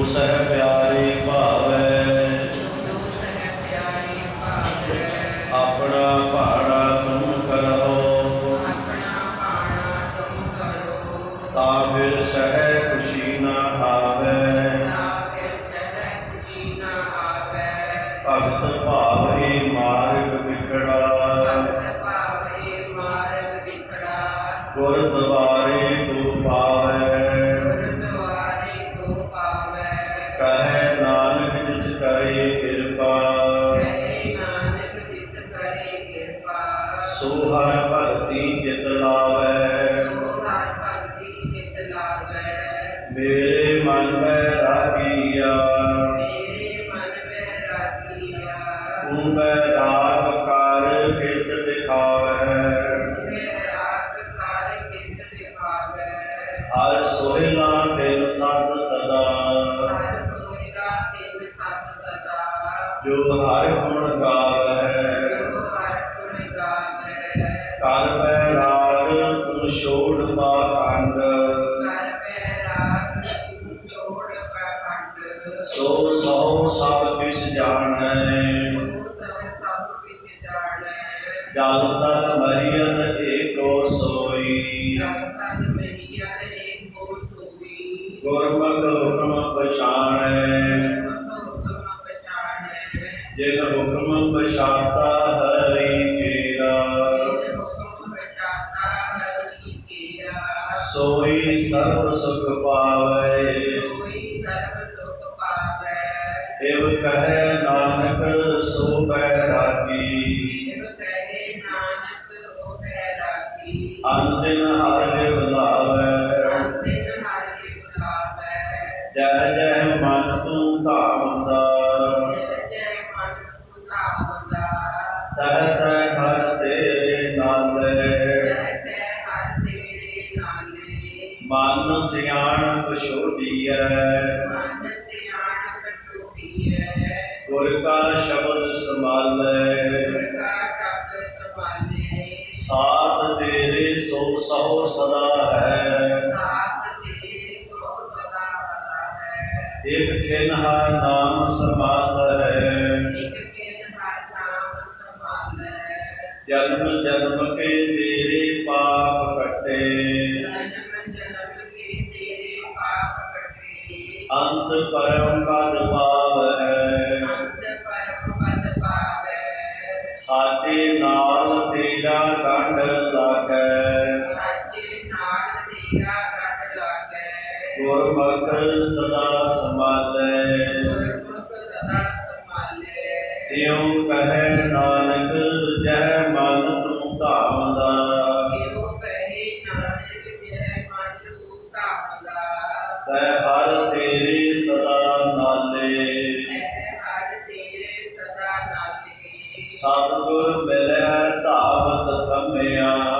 ਜੋ ਸਹਿ ਪਿਆਰੇ ਭਾਵੈ ਸੋ ਹਰ ਭਗਤੀ ਜਿਤ ਲਾਵੇ। ਮੇਰੇ ਮਨ ਮੈਂ ਰਾਗੀਆ। ਤੂੰ ਮੈਂ ਰਾਗ ਕਰ ਕਿਸ ਦਿਖਾਵੇ। ਹਰ ਸੋਹਿਲਾ ਤਿਲ ਸਤ ਤੂੰ ਛੋੜ ਪਾਖੰਡ। ਸੋ ਸੋ ਸਭ ਕਿਸ ਜਾਣੈ। ਜਲ ਤਲ ਮਰੀਅਨ ਏਕੋ ਸੋਈ। ਗੁਰਮਤਿ ਹੁਕਮ ਪਛਾਣੈ। ਜਿਨ ਹੁਕਮ ਪਛਾਤਾ ਸੋਈ ਸਰਬ ਸੁਖ ਪਾਵੇ। ਇਵ ਕਹੈ ਨਾਨਕ ਸੋ ਬੈਰਾਗੀ ਅੰਤਿਨ ਹਰ ਲਿਵ ਸਾਥ ਤੇਰੇ ਸੋ ਸੋ ਸਦਾ ਹੈ। ਗੁਰਮੁਖ ਸਦਾ ਸੰਭਾਲੈ ਇਉ ਕਹੈ ਨਾਨਕ ਜਹ ਮਨ ਤੂੰ ਧਾਮਦਾ ਤੈ ਹਰ ਤੇਰੇ ਸਦਾ ਨਾਲੇ। ਸਤਿਗੁਰ ਮਿਲੈ ਧਾਵਤ ਥਮਿਆ।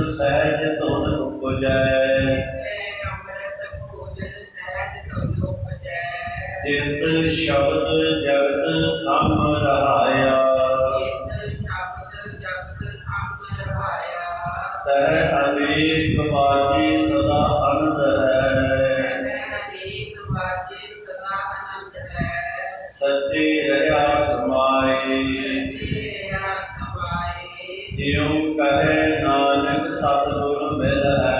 ਭੋਜਨ ਸਹਿਜ ਧੁਨ ਉਪਜੈ। ਚਿਤ ਸ਼ਬਦ ਜਗਤ ਖੰਮ ਰਹਾਇਆ। ਤੈ ਅਨੇਕ ਬਾਜੀ ਸਦਾ ਅਨੰਦ ਹੈ। ਸੱਚੇ ਰਹਾ ਸਮਾਏ। ਜਿਉ ਕਰੇ ਨਾਨਕ ਸਤਿਗੁਰ ਮਿਲ ਹੈ।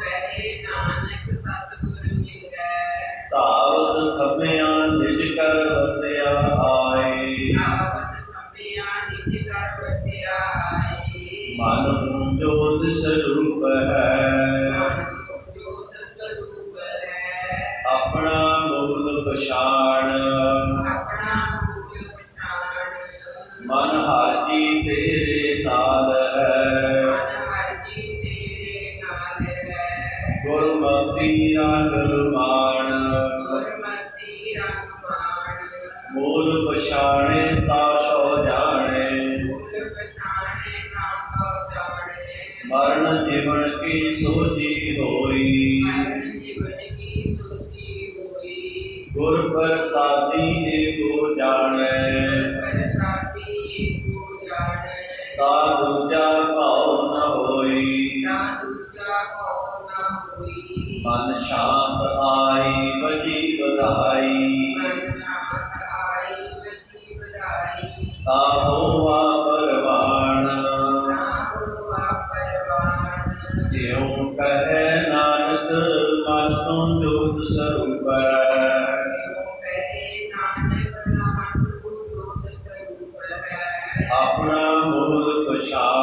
ਕਹੇ ਨਾਨਕ ਸਤਿਗੁਰ ਮਿਲੈ ਧਾਵਤ ਥਮਿਆ ਨਿਜ ਕਰ ਵਸਿਆ ਆਏ। ਆਵਤ ਖੰਬਿਆ ਨਿਜ ਕਰ ਵਸਿਆ ਆਏ ਮਨ ਨੂੰ ਜੋਤ ਸਰੂਪ ਹੈ। ਗੁਰਮਤਿ ਰੰਗ ਮਾਣ। ਗੁਰਮਤਿ ਰੰਗ ਮਾਣ। ਮੂਲ ਪਛਾਣੇ ਤਾ ਸੋ ਜਾਣੇ। ਮੂਲ ਪਛਾਣੇ ਨਾ ਸੋ ਜਾਣੇ। ਮਰਨ ਜੀਵਨ ਕੀ ਸੋਜੀ ਹੋਈ। ਮਰਨ ਜੀਵਨ ਕੀ ਸੋਚੀ ਹੋਈ। ਗੁਰ ਪ੍ਰਸਾਦੀ ਏਕੋ ਜਾਣੈ। ਸ਼ਾਂਤ ਆਈ ਬਜੀ ਵਧਾਈ ਤਾ ਹੋਆ ਜਿਉ ਕਹੈ ਨਾਨਕ ਮਨ ਤੋਂ ਜੋਤ ਸਰੂਪ ਆਪਣਾ ਮੂਲ ਪਛਾਣ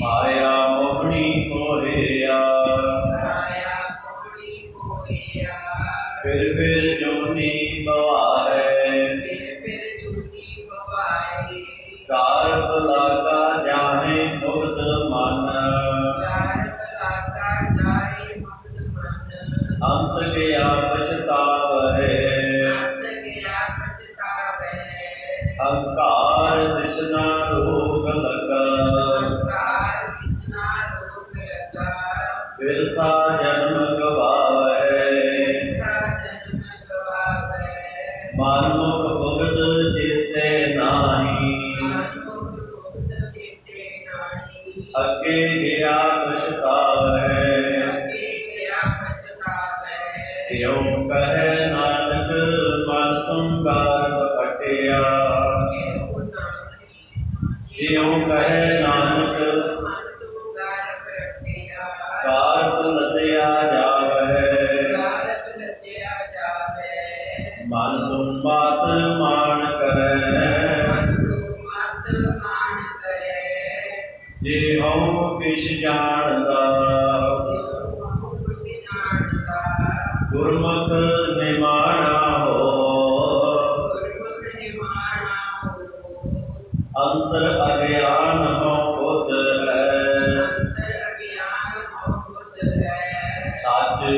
ਮਾਇਆ ਮੋਹਣੀ ਹੋਇਆ। ਆਇਆ ਕੋੜੀ ਕੋਇਆ ਫਿਰ ਫਿਰ ਜੋਨੀ ਬਵਾਰੇ ਫਿਰ ਫਿਰ ਜੁਗੀ ਪਵਾਏ ਕਾਰ ਬਲਾਗਾ ਜਾਣੇ ਮੁਕਤ ਮਨ। ਕਾਰ ਬਲਾਕਾ ਜਾਏ ਮੁਕਤ ਮਨ। ਅੰਤ ਗਿਆ ਪਛਤਾਵਹਿ ਪਟਿਆ ਇਹੋ ਨਾਨਕ ਇਉ ਨਾਨਕ ਮਨ ਤੂੰ ਗਰ ਪਟਿਆ ਲਦਿਆ ਲੱਦਿਆ ਜਾਵੇ। ਮਨ ਤੁਮ ਬਾਤ ਮਾਨ ਕਰੈ ਮਨ ਤੂੰ ਮਤ ਮਾਨ ਕਰੇ। ਜੇ ਹਉ ਕਿਛ ਜਾਣਦਾ ਕੁਝ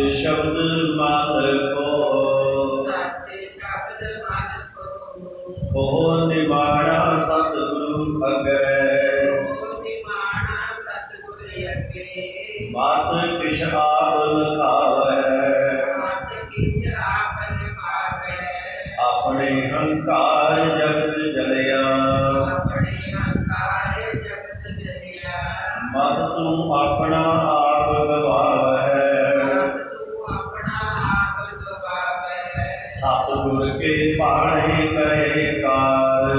ਸ਼ਬਦ ਮਤ ਕੋ ਸੱਚੇ ਸ਼ਬਦ ਮਨ ਕੋ ਉਹ ਨਿਮਾਣਾ ਸਤਿਗੁਰੂ ਅਗੈ। ਉਹ ਨਿਮਾਣਾ ਸਤਿਗੁਰ ਅੱਗੇ। ਮਤ ਕਿਛ ਆਪ ਲਖਾਵੈ ਮਤ ਕਿਛ ਆਪਨ ਪਾਵੇ ਆਪਣੇ ਹੰਕਾਰ ਜਗਤ ਜਲਿਆ। ਆਪਣੇ ਹੰਕਾਰ ਜਗਤ ਜਲਿਆ। ਮਤ ਤੂੰ ਆਪਣਾ ਸਤਿਗੁਰ ਕੇ ਪਾਣੇ ਕਰੇ ਕਾਰ।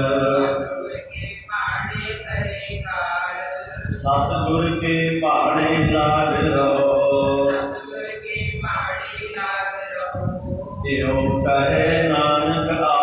ਸਤਿਗੁਰ ਕੇ ਪਾਣੇ ਲਾਗ ਰਹੋ। ਸਤਿਗੁਰ ਕੇ ਪਾਣੇ ਲਾਗ ਰਹੋ। ਜਿਉ ਕਹੇ ਨਾਨਕ ਆਪ